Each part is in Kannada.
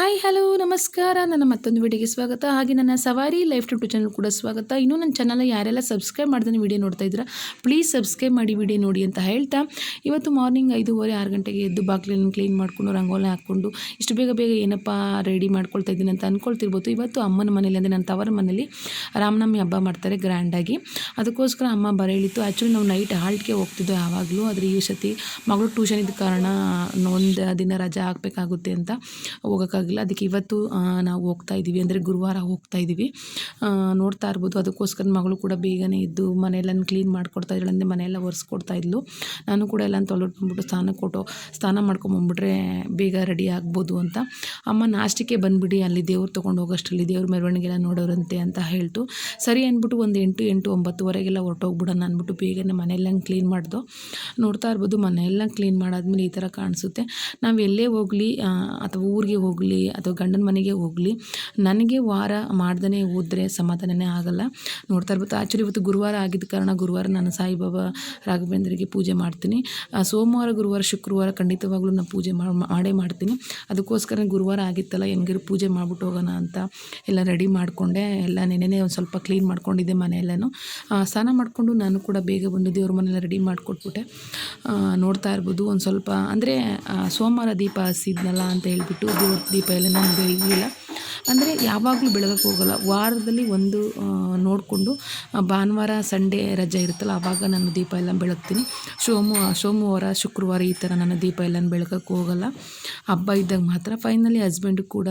ಹಾಯ್, ಹಲೋ, ನಮಸ್ಕಾರ. ನನ್ನ ಮತ್ತೊಂದು ವಿಡಿಯೋಗೆ ಸ್ವಾಗತ. ಹಾಗೆ ನನ್ನ ಸವಾರಿ ಲೈಫ್ ಟು ಚಾನಲ್ ಕೂಡ ಸ್ವಾಗತ. ಇನ್ನೂ ನನ್ನ ಚಾನಲ್ ಯಾರೆಲ್ಲ ಸಬ್ಸ್ಕ್ರೈಬ್ ಮಾಡ್ದೆ ವಿಡಿಯೋ ನೋಡ್ತಾ ಇದ್ದೀರಾ ಪ್ಲೀಸ್ ಸಬ್ಸ್ಕ್ರೈಬ್ ಮಾಡಿ ವಿಡಿಯೋ ನೋಡಿ ಅಂತ ಹೇಳ್ತಾ. ಇವತ್ತು ಮಾರ್ನಿಂಗ್ ಐದೂವರೆ, ಆರು ಗಂಟೆಗೆ ಎದ್ದು ಬಾಗಿಲನ್ನು ಕ್ಲೀನ್ ಮಾಡಿಕೊಂಡು ರಂಗೋಲಿ ಹಾಕ್ಕೊಂಡು ಇಷ್ಟು ಬೇಗ ಬೇಗ ಏನಪ್ಪ ರೆಡಿ ಮಾಡ್ಕೊಳ್ತಾ ಇದ್ದೀನಿ ಅಂತ ಅಂದ್ಕೊಳ್ತಿರ್ಬೋದು ಇವತ್ತು ಅಮ್ಮನ ಮನೇಲಿ, ಅಂದರೆ ನನ್ನ ತವರ ಮನೇಲಿ ರಾಮನವಮಿ ಹಬ್ಬ ಮಾಡ್ತಾರೆ ಗ್ರ್ಯಾಂಡಾಗಿ ಅದಕ್ಕೋಸ್ಕರ ಅಮ್ಮ ಬರ ಹೇಳಿತ್ತು ಆ್ಯಕ್ಚುಲಿ ನಾವು ನೈಟ್ ಹಾಲ್ಟ್ಗೆ ಹೋಗ್ತಿದ್ದೋ ಯಾವಾಗಲೂ ಆದರೆ ಈ ಸತಿ ಮಗಳು ಟ್ಯೂಷನ್ ಇದ್ದ ಕಾರಣ ಒಂದು ದಿನ ರಜೆ ಹಾಕಬೇಕಾಗುತ್ತೆ ಅಂತ ಹೋಗೋಕ್ಕಾಗಿಲ್ಲ ಅದಕ್ಕೆ ಇವತ್ತು ನಾವು ಹೋಗ್ತಾ ಇದ್ದೀವಿ ಅಂದರೆ ಗುರುವಾರ ಹೋಗ್ತಾ ಇದ್ದೀವಿ ನೋಡ್ತಾ ಇರ್ಬೋದು. ಅದಕ್ಕೋಸ್ಕರ ಮಗಳು ಕೂಡ ಬೇಗನೆ ಇದ್ದು ಮನೆಯೆಲ್ಲ ಕ್ಲೀನ್ ಮಾಡಿಕೊಡ್ತಾ ಇದ್ದಾಳೆ ಅಂದರೆ ಮನೆಯೆಲ್ಲ ಒರೆಸ್ಕೊಡ್ತಾ ಇದ್ಲು. ನಾನು ಕೂಡ ಎಲ್ಲ ತೊಳೆದ್ಬಿಟ್ಟು ಸ್ನಾನ ಕೊಟ್ಟು, ಸ್ನಾನ ಮಾಡ್ಕೊಂಬಂದ್ಬಿಟ್ರೆ ಬೇಗ ರೆಡಿ ಆಗ್ಬೋದು ಅಂತ. ಅಮ್ಮ, ನಾಷ್ಟಕ್ಕೆ ಬಂದುಬಿಡಿ. ಅಲ್ಲಿ ದೇವ್ರು ತೊಗೊಂಡು ಹೋಗೋಷ್ಟರಲ್ಲಿ ದೇವ್ರ ಮೆರವಣಿಗೆಲ್ಲ ನೋಡೋರಂತೆ ಅಂತ ಹೇಳ್ತು. ಸರಿ ಅಂದ್ಬಿಟ್ಟು ಒಂದು ಎಂಟು ಎಂಟು ಒಂಬತ್ತುವರೆಗೆಲ್ಲ ಹೊರಟೋಗ್ಬಿಡೋಣ ಅಂದ್ಬಿಟ್ಟು ಬೇಗನೆ ಮನೆಯೆಲ್ಲ ಕ್ಲೀನ್ ಮಾಡ್ದು. ನೋಡ್ತಾ ಇರ್ಬೋದು ಮನೆಯೆಲ್ಲ ಕ್ಲೀನ್ ಮಾಡಾದ್ಮೇಲೆ ಈ ಥರ ಕಾಣಿಸುತ್ತೆ. ನಾವು ಎಲ್ಲೇ ಹೋಗಲಿ ಅಥವಾ ಊರಿಗೆ ಹೋಗಲಿ ಅಥವಾ ಗಂಡನ ಮನೆಗೆ ಹೋಗಲಿ, ನನಗೆ ವಾರ ಮಾಡ್ದೇ ಹೋದರೆ ಸಮಾಧಾನನೇ ಆಗಲ್ಲ. ನೋಡ್ತಾ ಇರ್ಬೋದು ಆ್ಯಕ್ಚುಲಿ ಇವತ್ತು ಗುರುವಾರ ಆಗಿದ್ದ ಕಾರಣ ಗುರುವಾರ ನಾನು ಸಾಯಿಬಾಬಾ ರಾಘವೇಂದ್ರಿಗೆ ಪೂಜೆ ಮಾಡ್ತೀನಿ. ಸೋಮವಾರ, ಗುರುವಾರ, ಶುಕ್ರವಾರ ಖಂಡಿತವಾಗ್ಲೂ ನಾನು ಪೂಜೆ ಮಾಡೇ ಮಾಡ್ತೀನಿ. ಅದಕ್ಕೋಸ್ಕರ ಗುರುವಾರ ಆಗಿತ್ತಲ್ಲ ಹೆಂಗಿರು ಪೂಜೆ ಮಾಡ್ಬಿಟ್ಟು ಹೋಗೋಣ ಅಂತ ಎಲ್ಲ ರೆಡಿ ಮಾಡಿಕೊಂಡೆ. ಎಲ್ಲ ನೆನೆನೆ ಒಂದು ಸ್ವಲ್ಪ ಕ್ಲೀನ್ ಮಾಡ್ಕೊಂಡಿದ್ದೆ ಮನೆಯೆಲ್ಲನೂ ಸ್ನಾನ ಮಾಡಿಕೊಂಡು ನಾನು ಕೂಡ ಬೇಗ ಬಂದು ದೇವ್ರ ಮನೆಯೆಲ್ಲ ರೆಡಿ ಮಾಡಿಕೊಟ್ಬಿಟ್ಟೆ. ನೋಡ್ತಾ ಇರ್ಬೋದು ಒಂದು ಸ್ವಲ್ಪ, ಅಂದರೆ ಸೋಮವಾರ ದೀಪ ಹಸಿದ್ನಲ್ಲ ಅಂತ ಹೇಳ್ಬಿಟ್ಟು ದೇವ್ರ ದೀಪ ಎಲ್ಲ ನಾನು ಬೆಳಗಿಲ್ಲ ಅಂದರೆ ಯಾವಾಗಲೂ ಬೆಳಗಕ್ಕೆ ಹೋಗಲ್ಲ. ವಾರದಲ್ಲಿ ಒಂದು ನೋಡಿಕೊಂಡು ಭಾನುವಾರ, ಸಂಡೇ ರಜೆ ಇರುತ್ತಲ್ಲ, ಆವಾಗ ನಾನು ದೀಪ ಎಲ್ಲ ಬೆಳಗ್ತೀನಿ. ಸೋಮ, ಸೋಮವಾರ, ಶುಕ್ರವಾರ ಈ ಥರ ನಾನು ದೀಪ ಎಲ್ಲ ಬೆಳಗಕ್ಕೆ ಹೋಗಲ್ಲ. ಹಬ್ಬ ಇದ್ದಾಗ ಮಾತ್ರ. ಫೈನಲಿ ಹಸ್ಬೆಂಡು ಕೂಡ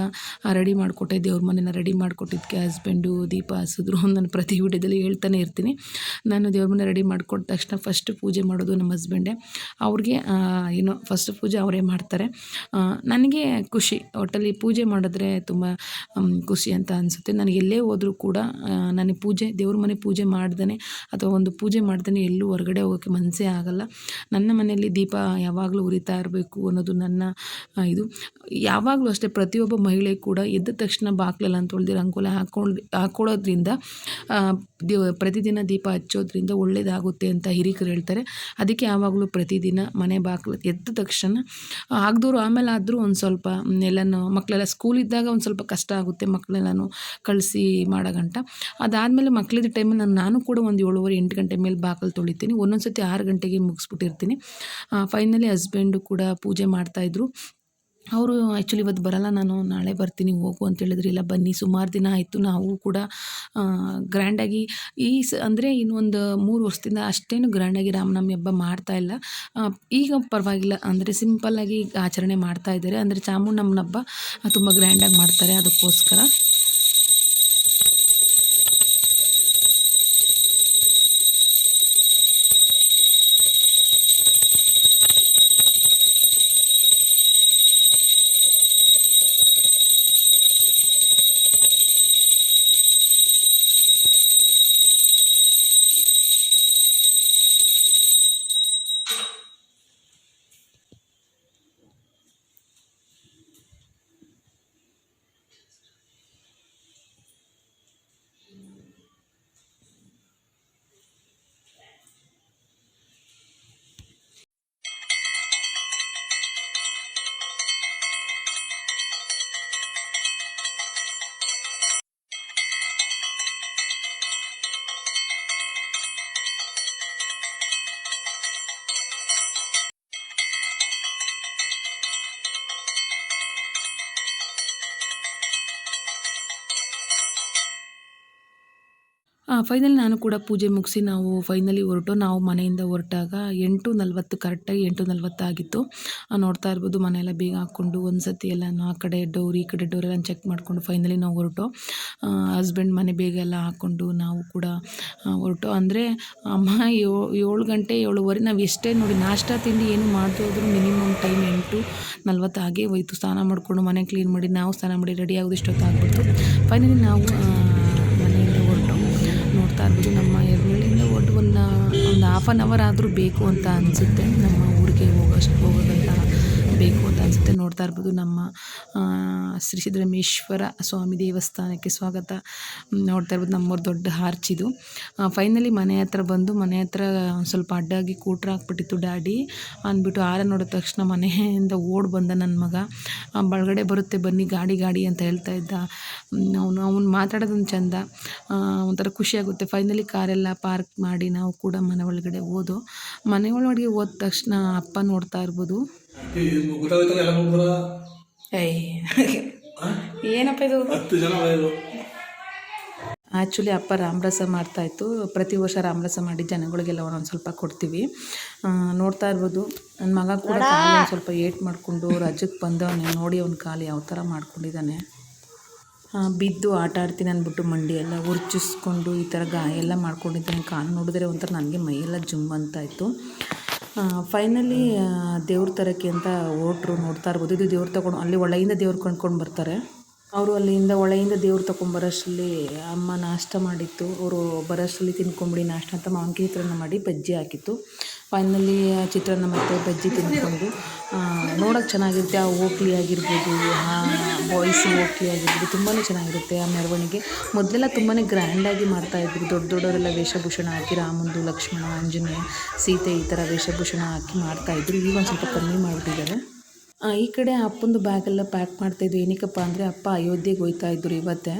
ರೆಡಿ ಮಾಡಿಕೊಟ್ಟೆ. ದೇವ್ರ ಮನೆನ ರೆಡಿ ಮಾಡಿಕೊಟ್ಟಿದ್ದಕ್ಕೆ ಹಸ್ಬೆಂಡು ದೀಪ ಹಸಿದ್ರು ನಾನು ಪ್ರತಿ ವಿಡಿಯೋದಲ್ಲಿ ಹೇಳ್ತಾನೆ ಇರ್ತೀನಿ. ನಾನು ದೇವ್ರ ಮನೆ ರೆಡಿ ಮಾಡಿಕೊಟ್ಟ ತಕ್ಷಣ ಫಸ್ಟ್ ಪೂಜೆ ಮಾಡೋದು ನಮ್ಮ ಹಸ್ಬೆಂಡೇ ಅವ್ರಿಗೆ ಏನೋ ಫಸ್ಟ್ ಪೂಜೆ ಅವರೇ ಮಾಡ್ತಾರೆ. ನನಗೆ ಖುಷಿ. ಒಟ್ಟಲ್ಲಿ ಪೂಜೆ ಮಾಡಿದ್ರೆ ತುಂಬ ಖುಷಿ ಅಂತ ಅನಿಸುತ್ತೆ. ನನಗೆ ಎಲ್ಲೇ ಹೋದರೂ ಕೂಡ ನನಗೆ ಪೂಜೆ, ದೇವ್ರ ಮನೆ ಪೂಜೆ ಮಾಡ್ದೇ ಅಥವಾ ಒಂದು ಪೂಜೆ ಮಾಡ್ದೇ ಎಲ್ಲೂ ಹೊರಗಡೆ ಹೋಗೋಕ್ಕೆ ಮನಸ್ಸೇ ಆಗಲ್ಲ. ನನ್ನ ಮನೆಯಲ್ಲಿ ದೀಪ ಯಾವಾಗಲೂ ಉರಿತಾ ಇರಬೇಕು ಅನ್ನೋದು ನನ್ನ ಇದು. ಯಾವಾಗಲೂ ಅಷ್ಟೇ ಪ್ರತಿಯೊಬ್ಬ ಮಹಿಳೆ ಕೂಡ ಎದ್ದ ತಕ್ಷಣ ಬಾಗಿಲೆಲ್ಲ ತೊಳೆದು ರಂಗೋಲೆ ಹಾಕೊಂಡು, ಹಾಕೊಳ್ಳೋದ್ರಿಂದ ದೇವ ಪ್ರತಿದಿನ ದೀಪ ಹಚ್ಚೋದ್ರಿಂದ ಒಳ್ಳೇದಾಗುತ್ತೆ ಅಂತ ಹಿರಿಕರು ಹೇಳ್ತಾರೆ. ಅದಕ್ಕೆ ಯಾವಾಗಲೂ ಪ್ರತಿದಿನ ಮನೆ ಬಾಗಿಲು ಎದ್ದ ತಕ್ಷಣ ಆಗದವ್ರು ಆಮೇಲೆ ಆದರೂ ಒಂದು ಸ್ವಲ್ಪ ಎಲ್ಲನೂ ಮಕ್ಕಳೆಲ್ಲ ಸ್ಕೂಲ್ ಇದ್ದಾಗ ಒಂದು ಸ್ವಲ್ಪ ಕಷ್ಟ ಆಗುತ್ತೆ ಮಕ್ಕಳೆಲ್ಲನೂ ಕಳಿಸಿ ಮಾಡೋ ಗಂಟ ಅದಾದಮೇಲೆ ಮಕ್ಕಳಿದ್ದ ಟೈಮಲ್ಲಿ ನಾನು ನಾನು ಕೂಡ ಒಂದು ಏಳುವರೆ, ಎಂಟು ಗಂಟೆ ಮೇಲೆ ಬಾಕಲು ತೊಳಿತೀನಿ. ಒಂದೊಂದು ಸತಿ ಆರು ಗಂಟೆಗೆ ಮುಗಿಸ್ಬಿಟ್ಟಿರ್ತೀನಿ. ಫೈನಲಿ ಹಸ್ಬೆಂಡು ಕೂಡ ಪೂಜೆ ಮಾಡ್ತಾಯಿದ್ರು ಅವರು ಆ್ಯಕ್ಚುಲಿ ಇವತ್ತು ಬರಲ್ಲ, ನಾನು ನಾಳೆ ಬರ್ತೀನಿ, ಹೋಗು ಅಂತ ಹೇಳಿದ್ರು. ಇಲ್ಲ ಬನ್ನಿ, ಸುಮಾರು ದಿನ ಆಯಿತು, ನಾವು ಕೂಡ ಗ್ರ್ಯಾಂಡಾಗಿ ಈ ಸ, ಅಂದರೆ ಇನ್ನೊಂದು ಮೂರು ವರ್ಷದಿಂದ ಅಷ್ಟೇನು ಗ್ರ್ಯಾಂಡಾಗಿ ರಾಮನವಮಿ ಹಬ್ಬ ಮಾಡ್ತಾ ಇಲ್ಲ. ಈಗ ಪರವಾಗಿಲ್ಲ, ಅಂದರೆ ಸಿಂಪಲ್ಲಾಗಿ ಆಚರಣೆ ಮಾಡ್ತಾ ಇದ್ದಾರೆ. ಅಂದರೆ ಚಾಮುಂಡಮ್ಮನ ಹಬ್ಬ ತುಂಬ ಗ್ರ್ಯಾಂಡಾಗಿ ಮಾಡ್ತಾರೆ ಅದಕ್ಕೋಸ್ಕರ. ಫೈನಲಿ ನಾನು ಕೂಡ ಪೂಜೆ ಮುಗಿಸಿ ನಾವು ಫೈನಲಿ ಹೊರಟು, ನಾವು ಮನೆಯಿಂದ ಹೊರಟಾಗ ಎಂಟು ನಲ್ವತ್ತು ಕರೆಕ್ಟಾಗಿ ಎಂಟು ನಲ್ವತ್ತು ಆಗಿತ್ತು. ನೋಡ್ತಾ ಇರ್ಬೋದು ಮನೆಯೆಲ್ಲ ಬೇಗ ಹಾಕ್ಕೊಂಡು ಒಂದು ಸತಿ ಎಲ್ಲ ಆ ಕಡೆ ಡೋರ್ ಈ ಕಡೆ ಡೋರ್ ಎಲ್ಲ ಚೆಕ್ ಮಾಡಿಕೊಂಡು ಫೈನಲಿ ನಾವು ಹೊರಟು. ಹಸ್ಬೆಂಡ್ ಮನೆ ಬೇಗ ಎಲ್ಲ ಹಾಕ್ಕೊಂಡು ನಾವು ಕೂಡ ಹೊರಟು. ಅಂದರೆ ಅಮ್ಮ ಏಳು ಗಂಟೆ, ಏಳುವರೆ, ನಾವು ಎಷ್ಟೇ ನೋಡಿ ನಾಷ್ಟ ತಿಂಡಿ ಏನು ಮಾಡ್ತು ಮಿನಿಮಮ್ ಟೈಮ್ ಎಂಟು ನಲ್ವತ್ತು ಹೋಯಿತು ಹೋಯ್ತು. ಸ್ನಾನ ಮಾಡಿಕೊಂಡು ಮನೆ ಕ್ಲೀನ್ ಮಾಡಿ ನಾವು ಸ್ನಾನ ಮಾಡಿ ರೆಡಿ ಆಗೋದು ಇಷ್ಟೊತ್ತು ಆಗ್ಬಿಡ್ತು ಫೈನಲಿ ನಾವು ನೋಡ್ತಾ ನಮ್ಮ ಎರ್ಗಳಿಂದ ಒಟ್ಟು ಒಂದು ಒಂದು ಹಾಫ್ ಆನ್ ಅವರ್ ಆದರೂ ಬೇಕು ಅಂತ ಅನಿಸುತ್ತೆ ನಮ್ಮ ಊರಿಗೆ ಹೋಗೋಷ್ಟು ನೋಡ್ತಾ ಇರ್ಬೋದು ನಮ್ಮ ಶ್ರೀ ಸಿದ್ದರಾಮೇಶ್ವರ ಸ್ವಾಮಿ ದೇವಸ್ಥಾನಕ್ಕೆ ಸ್ವಾಗತ ನೋಡ್ತಾ ಇರ್ಬೋದು ನಮ್ಮೂರು ದೊಡ್ಡ ಹಾರ್ಚಿದು ಫೈನಲಿ ಮನೆ ಹತ್ರ ಬಂದು, ಮನೆ ಹತ್ರ ಸ್ವಲ್ಪ ಅಡ್ಡಾಗಿ ಕೂಟ್ರ ಹಾಕ್ಬಿಟ್ಟಿತ್ತು ಡ್ಯಾಡಿ. ಅಂದ್ಬಿಟ್ಟು ಆರ ನೋಡಿದ ತಕ್ಷಣ ಮನೆಯಿಂದ ಓಡ್ ಬಂದ ನನ್ನ ಮಗ. ಬಳಗಡೆ ಬರುತ್ತೆ, ಬನ್ನಿ ಗಾಡಿ ಗಾಡಿ ಅಂತ ಹೇಳ್ತಾ ಇದ್ದ. ಅವನು, ಅವ್ನು ಮಾತಾಡೋದೊಂದು ಚಂದ. ಒಂಥರ ಖುಷಿಯಾಗುತ್ತೆ ಫೈನಲಿ ಕಾರೆಲ್ಲ ಪಾರ್ಕ್ ಮಾಡಿ ನಾವು ಕೂಡ ಮನೆ ಒಳಗಡೆ ಹೋದು. ಮನೆ ಒಳಗಡೆ ಹೋದ ತಕ್ಷಣ ಅಪ್ಪ ನೋಡ್ತಾ ಇರ್ಬೋದು. ಎಲ್ಲ ಏಯ್. ಏನಪ್ಪ ಇದು? ಹತ್ತು ಜನ ಬರೋದು ಆ್ಯಕ್ಚುಲಿ ಅಪ್ಪ ರಾಮರಸ ಮಾಡ್ತಾಯಿತ್ತು ಪ್ರತಿ ವರ್ಷ ರಾಮರಸ ಮಾಡಿ ಜನಗಳಿಗೆಲ್ಲ ಒಂದೊಂದು ಸ್ವಲ್ಪ ಕೊಡ್ತೀವಿ. ನೋಡ್ತಾ ಇರ್ಬೋದು. ನನ್ನ ಮಗ ಕೂಡ ಒಂದು ಒಂದ್ ಸ್ವಲ್ಪ ಏಟ್ ಮಾಡಿಕೊಂಡು ರಜಕ್ಕೆ ಬಂದವನೇ. ನೋಡಿ ಅವ್ನ ಕಾಲು ಯಾವ ಥರ ಮಾಡ್ಕೊಂಡಿದ್ದಾನೆ ಬಿದ್ದು ಆಟ ಆಡ್ತೀನಿ ಅಂದ್ಬಿಟ್ಟು ಮಂಡಿ ಎಲ್ಲ ಉರ್ಚಿಸ್ಕೊಂಡು ಈ ಥರ ಗಾಯ ಎಲ್ಲ ಮಾಡ್ಕೊಂಡಿದ್ದಾನೆ. ಕಾಲು ನೋಡಿದ್ರೆ ಒಂಥರ ನನಗೆ ಮೈಯೆಲ್ಲ ಜುಮ್ ಅಂತ ಇತ್ತು. ಫೈನಲಿ ದೇವ್ರ ತರಕ್ಕೆ ಅಂತ ಹೊರಟ್ರು ನೋಡ್ತಾ ಇರ್ಬೋದು. ಇದು ದೇವ್ರು ತಗೊಂಡು, ಅಲ್ಲಿ ಒಳಗಿಂದ ದೇವ್ರು ಕಂಡ್ಕೊಂಡು ಬರ್ತಾರೆ. ಅವರು ಅಲ್ಲಿಂದ ಒಳೆಯಿಂದ ದೇವ್ರು ತೊಗೊಂಬರೋಷ್ಟರಲ್ಲಿ ಅಮ್ಮ ನಾಷ್ಟ ಮಾಡಿತ್ತು. ಅವರು ಬರೋಷ್ಟರಲ್ಲಿ ತಿನ್ಕೊಂಬಿಡಿ, ನಾಷ್ಟ ಅಂತ ಮಾವಿನಕಾಯಿ ಚಿತ್ರಾನ್ನ ಮಾಡಿ ಬಜ್ಜಿ ಹಾಕಿತ್ತು. ಫೈನಲಿ ಚಿತ್ರಾನ್ನ ಮತ್ತು ಬಜ್ಜಿ ತಿನ್ಕೊಂಡು ನೋಡೋಕ್ಕೆ ಚೆನ್ನಾಗಿರುತ್ತೆ. ಆ ಓಕ್ಲಿ ಆಗಿರ್ಬೋದು, ಆ ಬಾಯ್ಸ್ ಓಕ್ಲಿ ಆಗಿರ್ಬೋದು ತುಂಬಾ ಚೆನ್ನಾಗಿರುತ್ತೆ ಆ ಮೆರವಣಿಗೆ. ಮೊದಲೆಲ್ಲ ತುಂಬಾ ಗ್ರ್ಯಾಂಡಾಗಿ ಮಾಡ್ತಾಯಿದ್ರು ದೊಡ್ಡ ದೊಡ್ಡವರೆಲ್ಲ ವೇಷಭೂಷಣ ಹಾಕಿ, ರಾಮಂದು, ಲಕ್ಷ್ಮಣ, ಆಂಜನೇಯ, ಸೀತೆ ಈ ಥರ ವೇಷಭೂಷಣ ಹಾಕಿ ಮಾಡ್ತಾಯಿದ್ರು ಈಗ ಒಂದು ಸ್ವಲ್ಪ ಕಮ್ಮಿ ಮಾಡಿಬಿಟ್ಟಿದ್ದಾರೆ ಈ ಕಡೆ ಅಪ್ಪಂದು ಬ್ಯಾಗೆಲ್ಲ ಪ್ಯಾಕ್ ಮಾಡ್ತಾಯಿದ್ವಿ ಏನಕ್ಕಪ್ಪ ಅಂದರೆ ಅಪ್ಪ ಅಯೋಧ್ಯೆಗೆ ಹೋಗ್ತಾ ಇದ್ರು ಇವತ್ತೇ.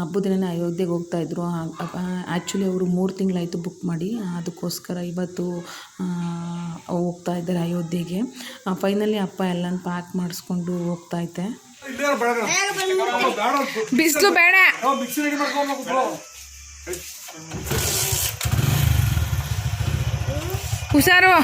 ಹಬ್ಬದ ದಿನ ಅಯೋಧ್ಯೆಗೆ ಹೋಗ್ತಾ ಇದ್ರು. ಆ್ಯಕ್ಚುಲಿ ಅವರು ಮೂರು ತಿಂಗಳಾಯಿತು ಬುಕ್ ಮಾಡಿ. ಅದಕ್ಕೋಸ್ಕರ ಇವತ್ತು ಹೋಗ್ತಾ ಇದ್ದಾರೆ ಅಯೋಧ್ಯೆಗೆ. ಫೈನಲಿ ಅಪ್ಪ ಎಲ್ಲನೂ ಪ್ಯಾಕ್ ಮಾಡಿಸ್ಕೊಂಡು ಹೋಗ್ತಾ ಇದ್ದೆ. ಬಿಸಿಲು ಬೇಡ. ಹುಷಾರು.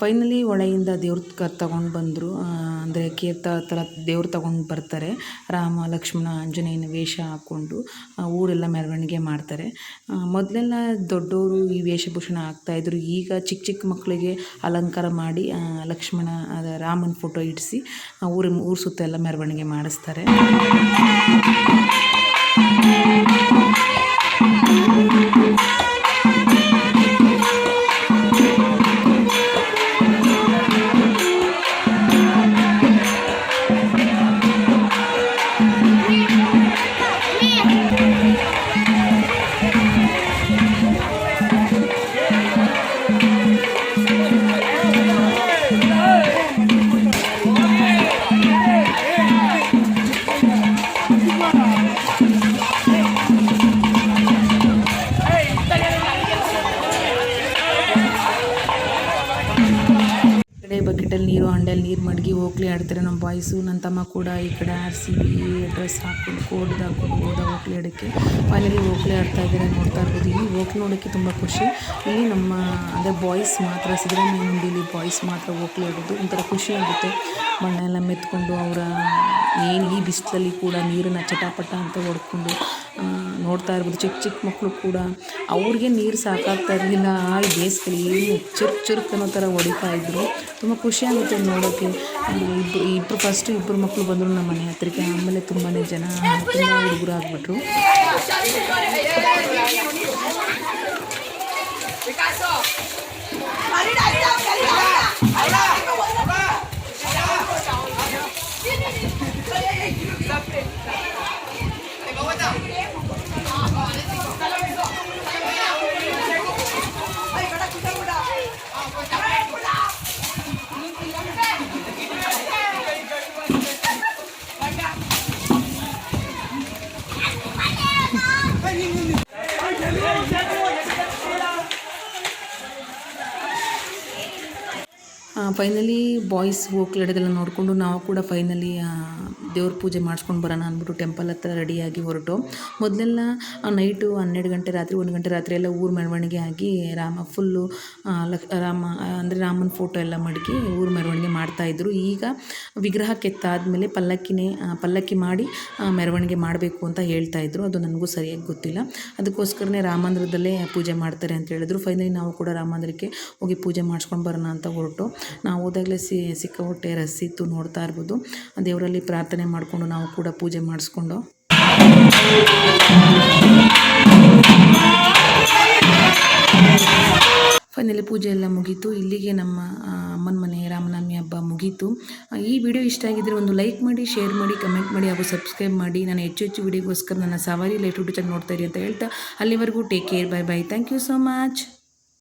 ಫೈನಲಿ ಹೊಳೆಯಿಂದ ದೇವ್ರ ಕ ತಗೊಂಡು ಬಂದರು. ಅಂದರೆ ಕೀರ್ತ ಥರ ದೇವ್ರು ತಗೊಂಡು ಬರ್ತಾರೆ. ರಾಮ, ಲಕ್ಷ್ಮಣ, ಆಂಜನೇಯನ ವೇಷ ಹಾಕ್ಕೊಂಡು ಊರೆಲ್ಲ ಮೆರವಣಿಗೆ ಮಾಡ್ತಾರೆ. ಮೊದಲೆಲ್ಲ ದೊಡ್ಡವರು ಈ ವೇಷಭೂಷಣ ಆಗ್ತಾಯಿದ್ರು ಈಗ ಚಿಕ್ಕ ಚಿಕ್ಕ ಮಕ್ಕಳಿಗೆ ಅಲಂಕಾರ ಮಾಡಿ ಲಕ್ಷ್ಮಣ ರಾಮನ ಫೋಟೋ ಇಡಿಸಿ ಊರ ಊರು ಸುತ್ತ ಎಲ್ಲ ಮೆರವಣಿಗೆ ಮಾಡಿಸ್ತಾರೆ. ಬಕೆಟಲ್ಲಿ ನೀರು ಮಡಗಿ ಹೋಗ್ಲಿ ಆಡ್ತಾರೆ ನಮ್ಮ ಬಾಯ್ಸು ನನ್ನ ತಮ್ಮ ಕೂಡ ಈ ಕಡೆ ಆರಿಸಿ ಡ್ರೆಸ್ ಹಾಕ್ಕೊಂಡು ಕೋಡ್ದು ಹಾಕ್ಕೊಂಡು ಹೋದ ಹೋಗ್ಲಿ ಆಡೋಕ್ಕೆ ಫೈನಲಿ ಹೋಗ್ಲಿ ಆಡ್ತಾ ಇದ್ದಾರೆ ನೋಡ್ತಾ ಇರ್ಬೋದು. ಇಲ್ಲಿ ಹೋಗ್ಲಿ ನೋಡೋಕ್ಕೆ ತುಂಬ ಖುಷಿ. ಇಲ್ಲಿ ನಮ್ಮ ಅಂದರೆ ಬಾಯ್ಸ್ ಮಾತ್ರ ಸಿದ್ದರಾಮಯ್ಯ ಬಾಯ್ಸ್ ಮಾತ್ರ ಹೋಗ್ಲಿ ಆಡೋದು. ಒಂಥರ ಖುಷಿ ಆಗುತ್ತೆ. ಮಣ್ಣೆಲ್ಲ ಮೆತ್ಕೊಂಡು ಅವರ, ಏನು ಈ ಬಿಸಿಲಲ್ಲಿ ಕೂಡ ನೀರನ್ನು ಚಟಾಪಟ ಅಂತ ಹೊಡ್ಕೊಂಡು ನೋಡ್ತಾ ಇರ್ಬೋದು, ಚಿಕ್ಕ ಚಿಕ್ಕ ಮಕ್ಕಳು ಕೂಡ. ಅವ್ರಿಗೆ ನೀರು ಸಾಕಾಗ್ತಾ ಇರಲಿಲ್ಲ. ಆ ಬೇಸಿಗೆಲಿ ಏನು ಚುರುಕ್ ಚುರುಕ್ ಅನ್ನೋ ಥರ ಹೊಡಿತಾ ಇದ್ದರು ತುಂಬ ಖುಷಿಯಾಗುತ್ತೆ ನೋಡೋಕ್ಕೆ ಇಬ್ಬರು ಇಬ್ಬರು ಫಸ್ಟು ಇಬ್ಬರು ಮಕ್ಕಳು ಬಂದರು ನಮ್ಮ ಮನೆ ಹತ್ತಿರಕ್ಕೆ ಆಮೇಲೆ ತುಂಬಾ ಜನ, ತುಂಬ ಹುಡುಗರು ಆಗಿಬಿಟ್ರು. ¡Vamos! Pues, ಫೈನಲಿ ಬಾಯ್ಸ್ ಹೋಗ್ಲಿಡೋದೆಲ್ಲ ನೋಡಿಕೊಂಡು ನಾವು ಕೂಡ ಫೈನಲಿ ದೇವ್ರ ಪೂಜೆ ಮಾಡಿಸ್ಕೊಂಡು ಬರೋಣ ಅಂದ್ಬಿಟ್ಟು ಟೆಂಪಲ್ ಹತ್ರ ರೆಡಿಯಾಗಿ ಹೊರಟು. ಮೊದಲೆಲ್ಲ ನೈಟು ಹನ್ನೆರಡು ಗಂಟೆ ರಾತ್ರಿ, ಒಂದು ಗಂಟೆ ರಾತ್ರಿ ಎಲ್ಲ ಊರು ಮೆರವಣಿಗೆ ಆಗಿ ರಾಮ ಫುಲ್ಲು ಲಕ್, ರಾಮ, ಅಂದರೆ ರಾಮನ ಫೋಟೋ ಎಲ್ಲ ಮಡಗಿ ಊರು ಮೆರವಣಿಗೆ ಮಾಡ್ತಾಯಿದ್ರು ಈಗ ವಿಗ್ರಹ ಕೆತ್ತಾದಮೇಲೆ ಪಲ್ಲಕ್ಕಿನೇ ಪಲ್ಲಕ್ಕಿ ಮಾಡಿ ಮೆರವಣಿಗೆ ಮಾಡಬೇಕು ಅಂತ ಹೇಳ್ತಾ ಇದ್ರು. ಅದು ನನಗೂ ಸರಿಯಾಗಿ ಗೊತ್ತಿಲ್ಲ. ಅದಕ್ಕೋಸ್ಕರನೇ ರಾಮಂದ್ರದಲ್ಲೇ ಪೂಜೆ ಮಾಡ್ತಾರೆ ಅಂತ ಹೇಳಿದ್ರು. ಫೈನಲಿ ನಾವು ಕೂಡ ರಾಮಂದ್ರಕ್ಕೆ ಹೋಗಿ ಪೂಜೆ ಮಾಡಿಸ್ಕೊಂಡು ಬರೋಣ ಅಂತ ಹೊರಟು. ನಾವು ಹೋದಾಗಲೇ ಸಿ, ಸಿಕ್ಕಾಪಟ್ಟೆ ಹೊಟ್ಟೆ ಇತ್ತು ನೋಡ್ತಾ ಇರ್ಬೋದು. ದೇವರಲ್ಲಿ ಪ್ರಾರ್ಥನೆ ಮಾಡಿಕೊಂಡು ನಾವು ಕೂಡ ಪೂಜೆ ಮಾಡಿಸ್ಕೊಂಡು. ಫೈನಲಿ ಪೂಜೆ ಎಲ್ಲ ಮುಗೀತು. ಇಲ್ಲಿಗೆ ನಮ್ಮ ಅಮ್ಮನ ಮನೆ, ರಾಮನವಮಿ ಹಬ್ಬ ಮುಗೀತು. ಈ ವಿಡಿಯೋ ಇಷ್ಟ ಆಗಿದ್ದರೆ ಒಂದು ಲೈಕ್ ಮಾಡಿ, ಶೇರ್ ಮಾಡಿ, ಕಮೆಂಟ್ ಮಾಡಿ ಹಾಗೂ ಸಬ್ಸ್ಕ್ರೈಬ್ ಮಾಡಿ. ನಾನು ಹೆಚ್ಚು ಹೆಚ್ಚು ವಿಡಿಯೋಗೋಸ್ಕರ ನನ್ನ ಸವಾರಿ ಲೈಟ್ ಯೂಟ್ಯೂಬ್ ಚಾನಲ್ ನೋಡ್ತಾ ಇರಿ ಅಂತ ಹೇಳ್ತಾ ಅಲ್ಲಿವರೆಗೂ take care, bye bye. Thank you so much.